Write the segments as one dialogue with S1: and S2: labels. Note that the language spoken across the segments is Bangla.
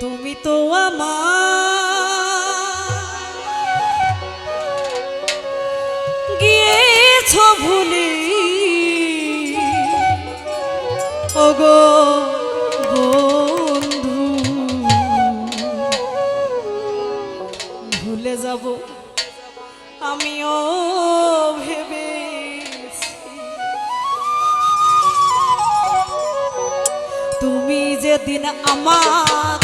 S1: তুমি তো আমার। গিয়েছ ভুলি। ওগো বন্ধু ভুলে যাব। আমিও ভেবে তুমি যেদিন আমার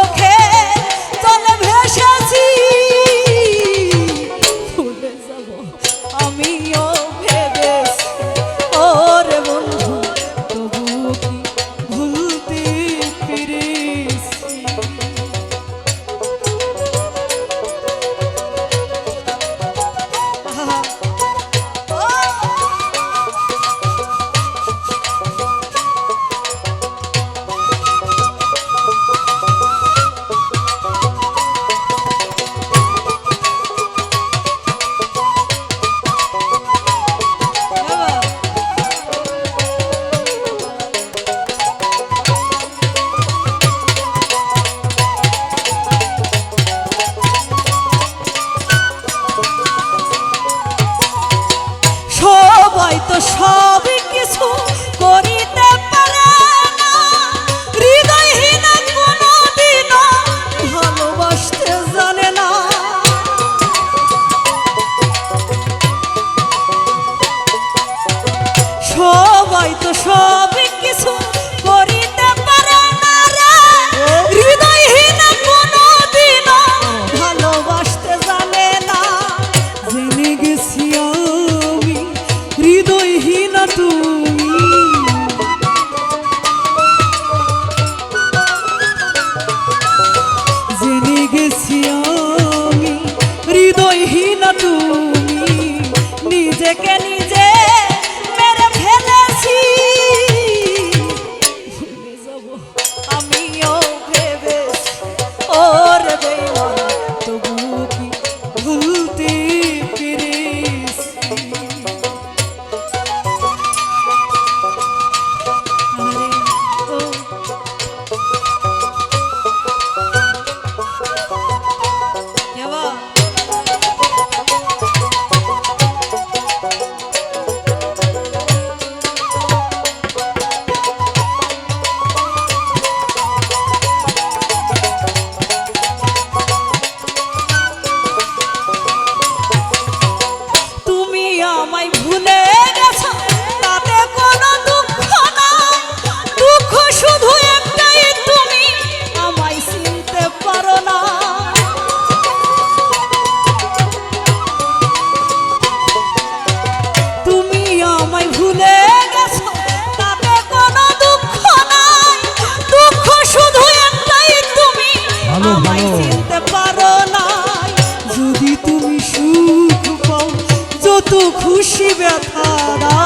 S1: 超。খুশি ব্যথারা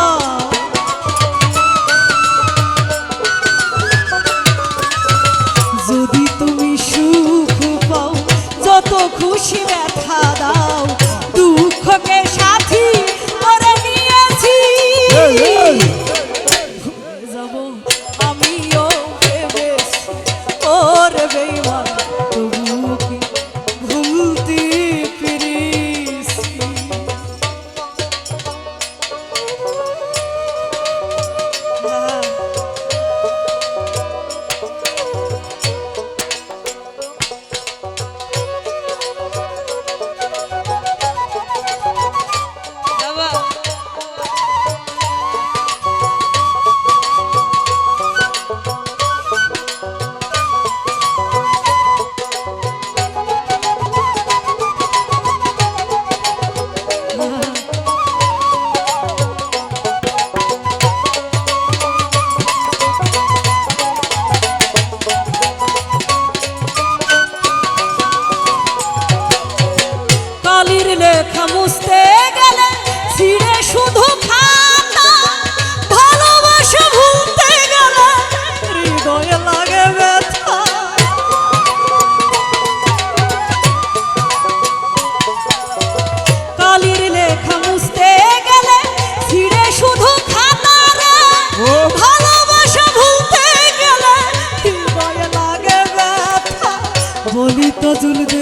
S1: যদি তুমি সুখ পাও যত খুশি ব্যথা লেখা মুছতে গেলে ছিঁড়ে শুধু খাতা। শুধু খাতা রে। ভালোবাসা ভুলতে
S2: গেলে বলি
S1: তো Juldu